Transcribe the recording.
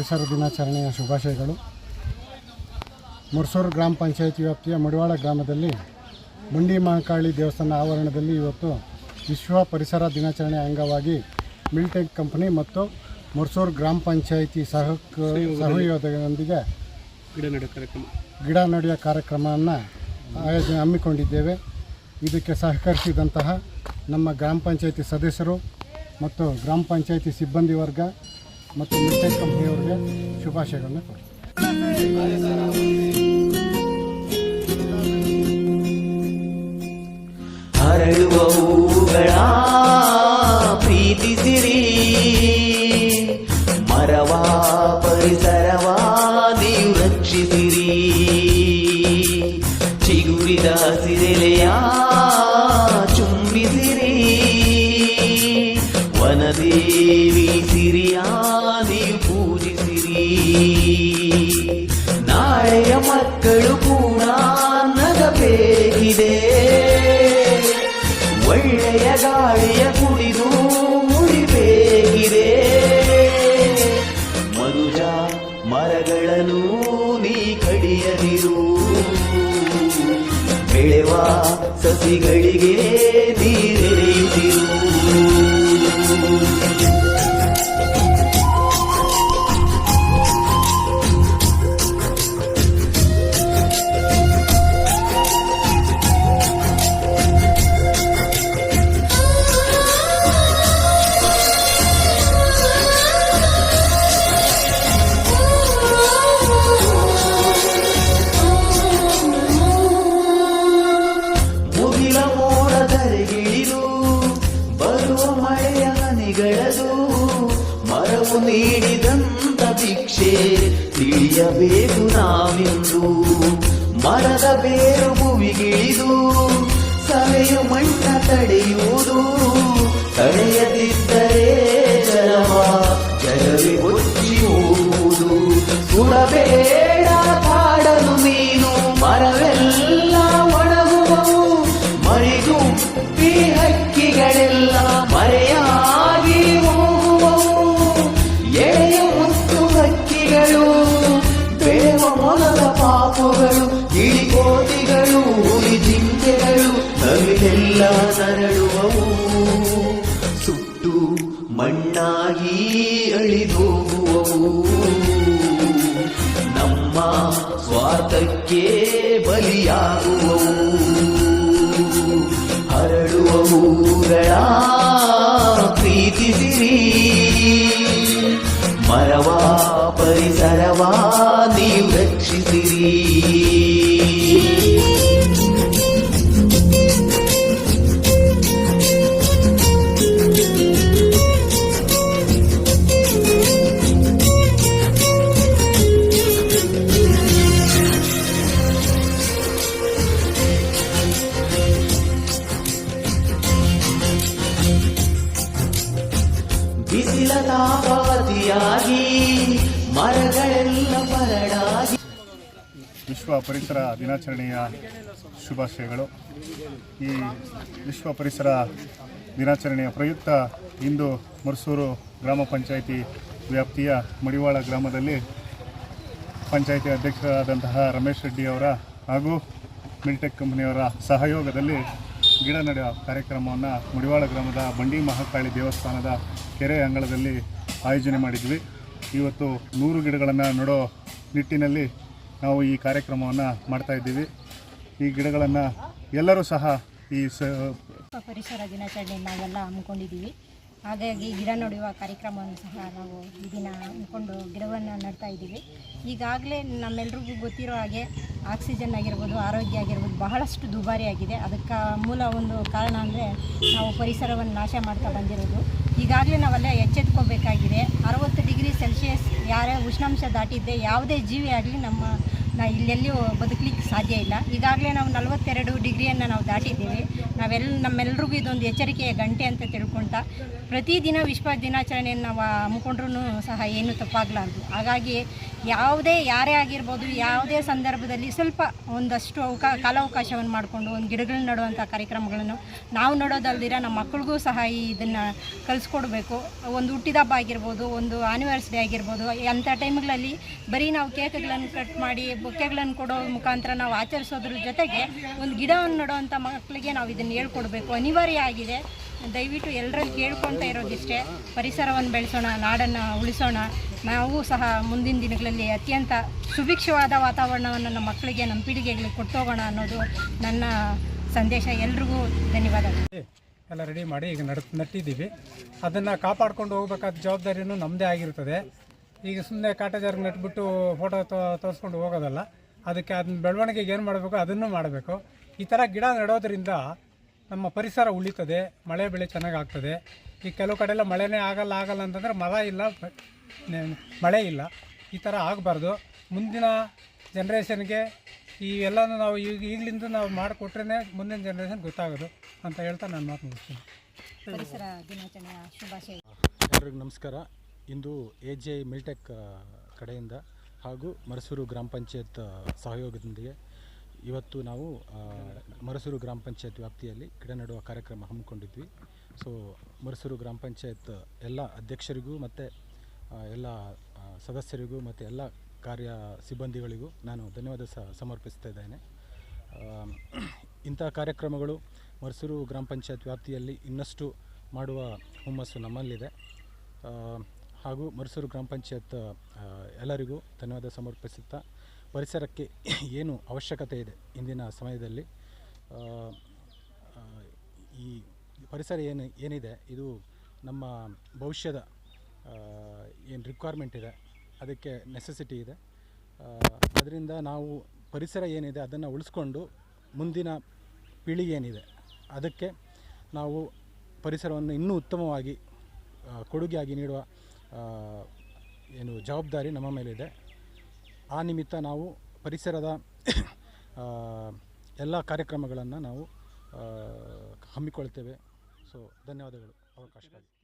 ಪರಿಸರ ದಿನಾಚರಣೆಯ ಶುಭಾಶಯಗಳು. ಮುರ್ಸೂರು ಗ್ರಾಮ ಪಂಚಾಯತಿ ವ್ಯಾಪ್ತಿಯ ಮಡಿವಾಳ ಗ್ರಾಮದಲ್ಲಿ ಮುಂಡಿ ಮಹಾಕಾಳಿ ದೇವಸ್ಥಾನ ಆವರಣದಲ್ಲಿ ಇವತ್ತು ವಿಶ್ವ ಪರಿಸರ ದಿನಾಚರಣೆ ಅಂಗವಾಗಿ ಮಿಲ್ಟೆಕ್ ಕಂಪನಿ ಮತ್ತು ಮುರ್ಸೂರು ಗ್ರಾಮ ಪಂಚಾಯಿತಿ ಸಹ ಸಹಯೋಗದೊಂದಿಗೆ ಗಿಡ ನೆಡುವ ಕಾರ್ಯಕ್ರಮ ಗಿಡ ನೆಡುವ ಕಾರ್ಯಕ್ರಮವನ್ನು ಆಯೋಜನೆ ಹಮ್ಮಿಕೊಂಡಿದ್ದೇವೆ. ಇದಕ್ಕೆ ಸಹಕರಿಸಿದಂತಹ ನಮ್ಮ ಗ್ರಾಮ ಪಂಚಾಯಿತಿ ಸದಸ್ಯರು ಮತ್ತು ಗ್ರಾಮ ಪಂಚಾಯಿತಿ ಸಿಬ್ಬಂದಿ ವರ್ಗ ಮತ್ತು ಮಿಲ್ಟೆಕ್ ಕಂಪ್ನಿಯವರಿಗೆ ಶುಭಾಶಯಗಳನ್ನು ಕೊಡ್ತೀನಿ ಪ್ರೀತಿಸಿರಿ. ಮರವ ಪರಿಸರವ ನೀವು ರಕ್ಷಿಸಿರಿ. ಚಿಗುರಿದ ಸಿರೆಲೆಯ ಚುಂಬಿಸಿರಿ. ವನದೇವಿ ಸಿರಿಯ ನಗಬೇಕಿದೆ ಒಳ್ಳೆಯ ಗಾಳಿಯ ಕುಡಿದು ಮುಡಿಬೇಕಿದೆ ಮನುಜ ಮರಗಳನ್ನು ನೀ ಕಡಿಯದಿರು. ಬೆಳೆವ ಸಸಿಗಳಿಗೆ ನೀರೆರೆಯುತ್ತಿರು ತಿಳಿಯಬೇಕು ನಾವಿಂದು ಮರದ ಬೇರು ಭುವಿಗಿಳಿದು ಸವೆಯು ಮಣ್ಣ ತಡೆಯುವುದು ತಡೆಯದಿದ್ದರೆ ಜನವ ಜನವೇ ಒಚ್ಚಿ ಹೋಗುವುದು ಸುಡಬೇಡ ಮಣ್ಣಾಗಿ ಅಳಿದೋಗುವವು. ನಮ್ಮ ಸ್ವಾರ್ಥಕ್ಕೆ ಬಲಿಯಾಗುವವು. ಹರಡುವ ಹೂಗಳ ಪ್ರೀತಿಸಿರಿ. ಮರವಾ ಪರಿಸರವಾ ನೀವು ರಕ್ಷಿಸಿರಿ. ಮರಗಳೆಲ್ಲ ಪರಡಾಗಿ. ವಿಶ್ವ ಪರಿಸರ ದಿನಾಚರಣೆಯ ಶುಭಾಶಯಗಳು. ಈ ವಿಶ್ವ ಪರಿಸರ ದಿನಾಚರಣೆಯ ಪ್ರಯುಕ್ತ ಇಂದು ಮರ್ಸೂರು ಗ್ರಾಮ ಪಂಚಾಯಿತಿ ವ್ಯಾಪ್ತಿಯ ಮಡಿವಾಳ ಗ್ರಾಮದಲ್ಲಿ ಪಂಚಾಯಿತಿ ಅಧ್ಯಕ್ಷರಾದಂತಹ ರಮೇಶ್ ರೆಡ್ಡಿಯವರ ಹಾಗೂ ಮಿಲ್ಟೆಕ್ ಕಂಪನಿಯವರ ಸಹಯೋಗದಲ್ಲಿ ಗಿಡ ನಡೆಯುವ ಕಾರ್ಯಕ್ರಮವನ್ನು ಮುಡಿವಾಳ ಗ್ರಾಮದ ಬಂಡಿ ಮಹಾಕಾಳಿ ದೇವಸ್ಥಾನದ ಕೆರೆ ಅಂಗಳದಲ್ಲಿ ಆಯೋಜನೆ ಮಾಡಿದ್ವಿ. ಇವತ್ತು ನೂರು ಗಿಡಗಳನ್ನು ನೆಡೋ ನಿಟ್ಟಿನಲ್ಲಿ ನಾವು ಈ ಕಾರ್ಯಕ್ರಮವನ್ನು ಮಾಡ್ತಾ ಇದ್ದೀವಿ. ಈ ಗಿಡಗಳನ್ನು ಎಲ್ಲರೂ ಸಹ ಈ ಪರಿಸರ ದಿನಾಚರಣೆ ನಾವೆಲ್ಲ ಹಮ್ಮಿಕೊಂಡಿದ್ದೀವಿ. ಹಾಗಾಗಿ ಗಿಡ ನೋಡುವ ಕಾರ್ಯಕ್ರಮವನ್ನು ಸಹ ನಾವು ಈ ದಿನ ಹಮ್ಮಿಕೊಂಡು ಗಿಡವನ್ನು ನೆಡ್ತಾ ಇದ್ದೀವಿ. ಈಗಾಗಲೇ ನಮ್ಮೆಲ್ರಿಗೂ ಗೊತ್ತಿರೋ ಹಾಗೆ ಆಕ್ಸಿಜನ್ ಆಗಿರ್ಬೋದು, ಆರೋಗ್ಯ ಆಗಿರ್ಬೋದು, ಬಹಳಷ್ಟು ದುಬಾರಿ ಆಗಿದೆ. ಅದಕ್ಕೆ ಮೂಲ ಒಂದು ಕಾರಣ ಅಂದರೆ ನಾವು ಪರಿಸರವನ್ನು ನಾಶ ಮಾಡ್ತಾ ಬಂದಿರೋದು. ಈಗಾಗಲೇ ನಾವೆಲ್ಲ ಎಚ್ಚೆತ್ಕೋಬೇಕಾಗಿದೆ. ಅರವತ್ತು ಡಿಗ್ರಿ ಸೆಲ್ಸಿಯಸ್ ಯಾರೇ ಉಷ್ಣಾಂಶ ದಾಟಿದ್ದೆ ಯಾವುದೇ ಜೀವಿ ಆಗಲಿ ನಮ್ಮ, ನಾ ಇಲ್ಲೆಲ್ಲಿಯೂ ಬದುಕಲಿಕ್ಕೆ ಸಾಧ್ಯ ಇಲ್ಲ. ಈಗಾಗಲೇ ನಾವು ನಲವತ್ತೆರಡು ಡಿಗ್ರಿಯನ್ನು ನಾವು ದಾಟಿದ್ದೇವೆ. ನಾವೆಲ್ಲ ನಮ್ಮೆಲ್ರಿಗೂ ಇದೊಂದು ಎಚ್ಚರಿಕೆಯ ಗಂಟೆ ಅಂತ ತಿಳ್ಕೊಳ್ತಾ ಪ್ರತಿದಿನ ವಿಶ್ವ ದಿನಾಚರಣೆಯನ್ನು ನಾವು ಹಮ್ಮಿಕೊಂಡ್ರೂ ಸಹ ಏನೂ ತಪ್ಪಾಗಲಾರ್ದು. ಹಾಗಾಗಿ ಯಾವುದೇ ಯಾರೇ ಆಗಿರ್ಬೋದು, ಯಾವುದೇ ಸಂದರ್ಭದಲ್ಲಿ ಸ್ವಲ್ಪ ಒಂದಷ್ಟು ಅವಕ ಕಾಲಾವಕಾಶವನ್ನು ಮಾಡಿಕೊಂಡು, ಒಂದು ಗಿಡಗಳನ್ನ ನೆಡುವಂಥ ಕಾರ್ಯಕ್ರಮಗಳನ್ನು ನಾವು ನೋಡೋದಲ್ದಿರ ನಮ್ಮ ಮಕ್ಕಳಿಗೂ ಸಹ ಈ ಇದನ್ನು ಕಲಿಸ್ಕೊಡ್ಬೇಕು. ಒಂದು ಹುಟ್ಟಿದಬ್ಬ ಆಗಿರ್ಬೋದು, ಒಂದು ಆನಿವರ್ಸರಿ ಆಗಿರ್ಬೋದು, ಅಂಥ ಟೈಮ್ಗಳಲ್ಲಿ ಬರೀ ನಾವು ಕೇಕ್ಗಳನ್ನು ಕಟ್ ಮಾಡಿ ಬೊಕ್ಕೆಗಳನ್ನು ಕೊಡೋ ಮುಖಾಂತರ ನಾವು ಆಚರಿಸೋದ್ರ ಜೊತೆಗೆ ಒಂದು ಗಿಡವನ್ನು ನೆಡುವಂಥ ಮಕ್ಕಳಿಗೆ ನಾವು ಇದನ್ನು ಹೇಳ್ಕೊಡ್ಬೇಕು. ಅನಿವಾರ್ಯ ಆಗಿದೆ. ದಯವಿಟ್ಟು ಎಲ್ಲರಲ್ಲಿ ಕೇಳ್ಕೊಳ್ತಾ ಇರೋದಿಷ್ಟೇ. ಪರಿಸರವನ್ನು ಬೆಳೆಸೋಣ, ನಾಡನ್ನು ಉಳಿಸೋಣ. ನಾವು ಸಹ ಮುಂದಿನ ದಿನಗಳಲ್ಲಿ ಅತ್ಯಂತ ಸುಭಿಕ್ಷವಾದ ವಾತಾವರಣವನ್ನು ನಮ್ಮ ಮಕ್ಕಳಿಗೆ, ನಮ್ಮ ಪೀಳಿಗೆಗಳಿಗೆ ಕೊಟ್ಟೋಗೋಣ ಅನ್ನೋದು ನನ್ನ ಸಂದೇಶ. ಎಲ್ರಿಗೂ ಧನ್ಯವಾದಗಳು. ಎಲ್ಲ ರೆಡಿ ಮಾಡಿ ಈಗ ನಡ್, ನಟ್ಟಿದ್ದೀವಿ. ಅದನ್ನು ಕಾಪಾಡ್ಕೊಂಡು ಹೋಗ್ಬೇಕಾದ ಜವಾಬ್ದಾರಿಯೂ ನಮ್ಮದೇ ಆಗಿರ್ತದೆ. ಈಗ ಸುಮ್ಮನೆ ಕಾಟೇಜರ್ಗೆ ನೆಟ್ಬಿಟ್ಟು ಫೋಟೋ ತೋರಿಸ್ಕೊಂಡು ಹೋಗೋದಲ್ಲ, ಅದಕ್ಕೆ ಅದನ್ನ ಬೆಳವಣಿಗೆಗೆ ಏನು ಮಾಡಬೇಕು, ಅದನ್ನು ಮಾಡಬೇಕು. ಈ ಥರ ಗಿಡ ನೆಡೋದ್ರಿಂದ ನಮ್ಮ ಪರಿಸರ ಉಳಿತದೆ ಮಳೆ ಬೆಳೆ ಚೆನ್ನಾಗಿ ಆಗ್ತದೆ ಈ ಕೆಲವು ಕಡೆ ಎಲ್ಲ ಮಳೆನೇ ಆಗಲ್ಲ ಆಗಲ್ಲ ಅಂತಂದರೆ ಮರ ಇಲ್ಲ ಮಳೆ ಇಲ್ಲ. ಈ ಥರ ಆಗಬಾರ್ದು. ಮುಂದಿನ ಜನ್ರೇಷನ್ಗೆ ಈ ಎಲ್ಲನೂ ನಾವು ಈಗ ಈಗಲಿಂದ ನಾವು ಮಾಡಿಕೊಟ್ರೇ ಮುಂದಿನ ಜನ್ರೇಷನ್ ಗೊತ್ತಾಗೋದು ಅಂತ ಹೇಳ್ತಾ ನಾನು ಮಾತು ಮುಗಿಸ್ತೀನಿ. ಪರಿಸರ ದಿನಾಚರಣೆಯ ಶುಭಾಶಯ. ಎಲ್ಲರಿಗೂ ನಮಸ್ಕಾರ. ಇಂದು ಎ ಜೆ ಐ ಮಿಲ್ಟೆಕ್ ಕಡೆಯಿಂದ ಹಾಗೂ ಮರಸೂರು ಗ್ರಾಮ ಪಂಚಾಯತ್ ಸಹಯೋಗದೊಂದಿಗೆ ಇವತ್ತು ನಾವು ಮರಸೂರು ಗ್ರಾಮ ಪಂಚಾಯತ್ ವ್ಯಾಪ್ತಿಯಲ್ಲಿ ಗಿಡ ನೆಡುವ ಕಾರ್ಯಕ್ರಮ ಹಮ್ಮಿಕೊಂಡಿದ್ವಿ. ಸೊ ಮರಸೂರು ಗ್ರಾಮ ಪಂಚಾಯತ್ ಎಲ್ಲ ಅಧ್ಯಕ್ಷರಿಗೂ ಮತ್ತು ಎಲ್ಲ ಸದಸ್ಯರಿಗೂ ಮತ್ತು ಎಲ್ಲ ಕಾರ್ಯ ಸಿಬ್ಬಂದಿಗಳಿಗೂ ನಾನು ಧನ್ಯವಾದ ಸಮರ್ಪಿಸ್ತಾ ಇದ್ದೇನೆ. ಇಂಥ ಕಾರ್ಯಕ್ರಮಗಳು ಮರಸೂರು ಗ್ರಾಮ ಪಂಚಾಯತ್ ವ್ಯಾಪ್ತಿಯಲ್ಲಿ ಇನ್ನಷ್ಟು ಮಾಡುವ ಹುಮ್ಮಸ್ಸು ನಮ್ಮಲ್ಲಿದೆ. ಹಾಗೂ ಮರಸೂರು ಗ್ರಾಮ ಪಂಚಾಯತ್ ಎಲ್ಲರಿಗೂ ಧನ್ಯವಾದ ಸಮರ್ಪಿಸುತ್ತಾ, ಪರಿಸರಕ್ಕೆ ಏನು ಅವಶ್ಯಕತೆ ಇದೆ ಇಂದಿನ ಸಮಯದಲ್ಲಿ? ಈ ಪರಿಸರ ಏನು, ಏನಿದೆ? ಇದು ನಮ್ಮ ಭವಿಷ್ಯದ ಏನು ರಿಕ್ವೈರ್ಮೆಂಟ್ ಇದೆ, ಅದಕ್ಕೆ ನೆಸೆಸಿಟಿ ಇದೆ. ಅದರಿಂದ ನಾವು ಪರಿಸರ ಏನಿದೆ ಅದನ್ನು ಉಳಿಸ್ಕೊಂಡು ಮುಂದಿನ ಪೀಳಿಗೆ ಏನಿದೆ, ಅದಕ್ಕೆ ನಾವು ಪರಿಸರವನ್ನು ಇನ್ನೂ ಉತ್ತಮವಾಗಿ ಕೊಡುಗೆಯಾಗಿ ನೀಡುವ ಏನು ಜವಾಬ್ದಾರಿ ನಮ್ಮ ಮೇಲಿದೆ ಆ ನಿಮಿತ್ತ ನಾವು ಪರಿಸರದ ಎಲ್ಲ ಕಾರ್ಯಕ್ರಮಗಳನ್ನು ನಾವು ಹಮ್ಮಿಕೊಳ್ತೇವೆ. ಸೊ ಧನ್ಯವಾದಗಳು. ಅವಕಾಶಕ್ಕಾಗಿ.